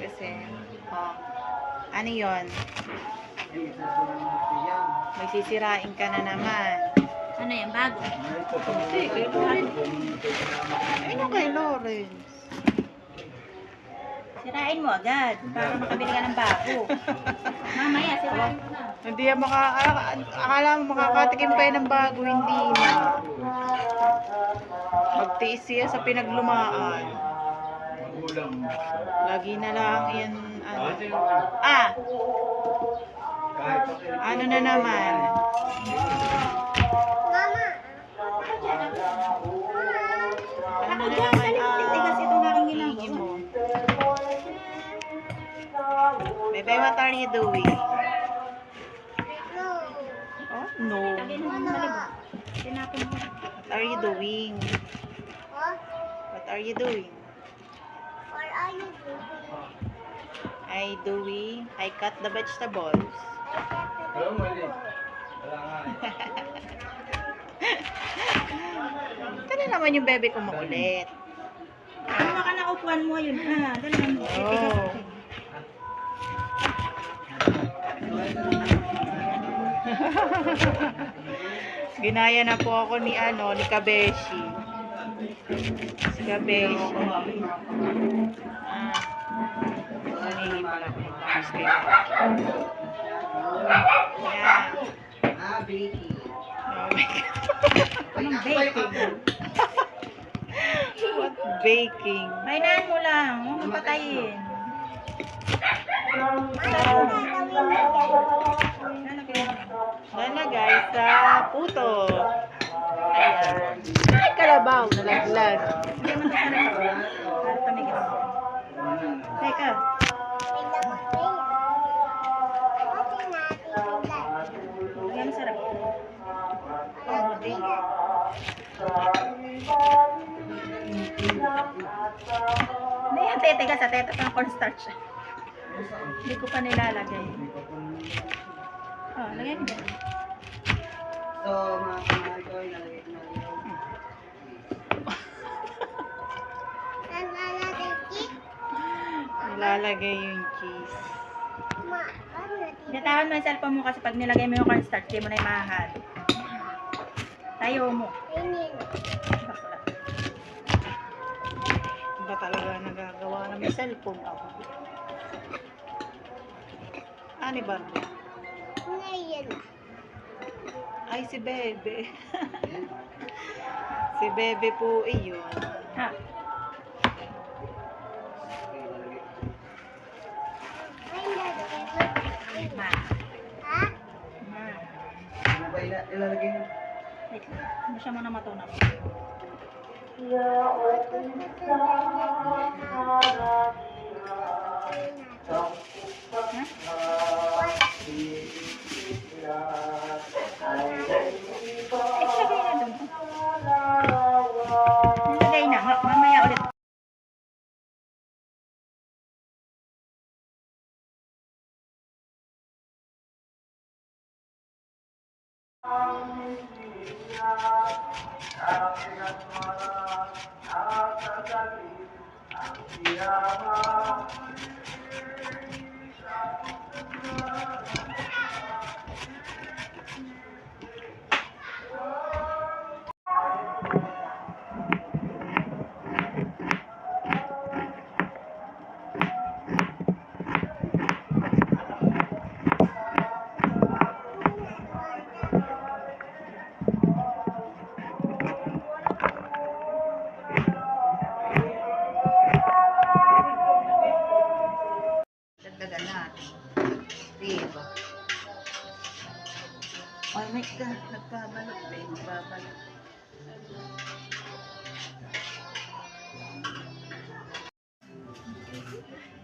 Kasi, oh, ano yon? May sisirain ka na naman. Ano yan, bago? Hindi, kay Lawrence. Ano kay Lawrence? Sirain mo agad para makabili ka ng bago. Mamaya, sirain mo na. Hindi yan maka... Akala mo makakatikim kayo ng bago, hindi na. Magtiis siya sa pinaglumaan. Lagi na lang yan, ano. Ah! Ano na naman? Ano na naman aking hihigi ginagawa. mo? Bebe, what are you doing? Oh, no. Tinapon mo. What are you doing? What are you doing? I doing, I cut the vegetables. Ito na naman yung bebe ko makulit. Ano ka na upuan mo yun? Dali lang. Titigas Oh. ako. Ginaya na po ako ni ano, ni Kabeshi. Ah. Pala ako. Tapos kayo. Yan. Oh my God. Anong baking? What baking? Mainaan mo lang. Huwag mo patayin. Lalagay sa puto. Ayan. Ay, kalabaw. Nalaglag. Hindi mo ito sarap. Para tumigas. Lagyan mo sarap. Oh, di. Hindi yan, titigas sa teta pang cornstarch. Hindi ko pa nilalagay. Oh, lagay ko dyan. So, mga kamahal ko, ilalagay ko na rin. Nilalagay yung cheese. Bitawan mo yung cellphone mo kasi pag nilagay mo yung cornstarch, di mo na yung mahal. Tayo mo. Bakla. Ba talaga nagagawa na may cellphone ako? Ani Barbie? Ay, si Bebe. si Bebe po iyon. Ilalagay mo? Wait lang. Hindi siya muna matunaw. Ha? Yeah. Nagpabalot ka. Nagpabalot ka. Nagpabalot. Thank.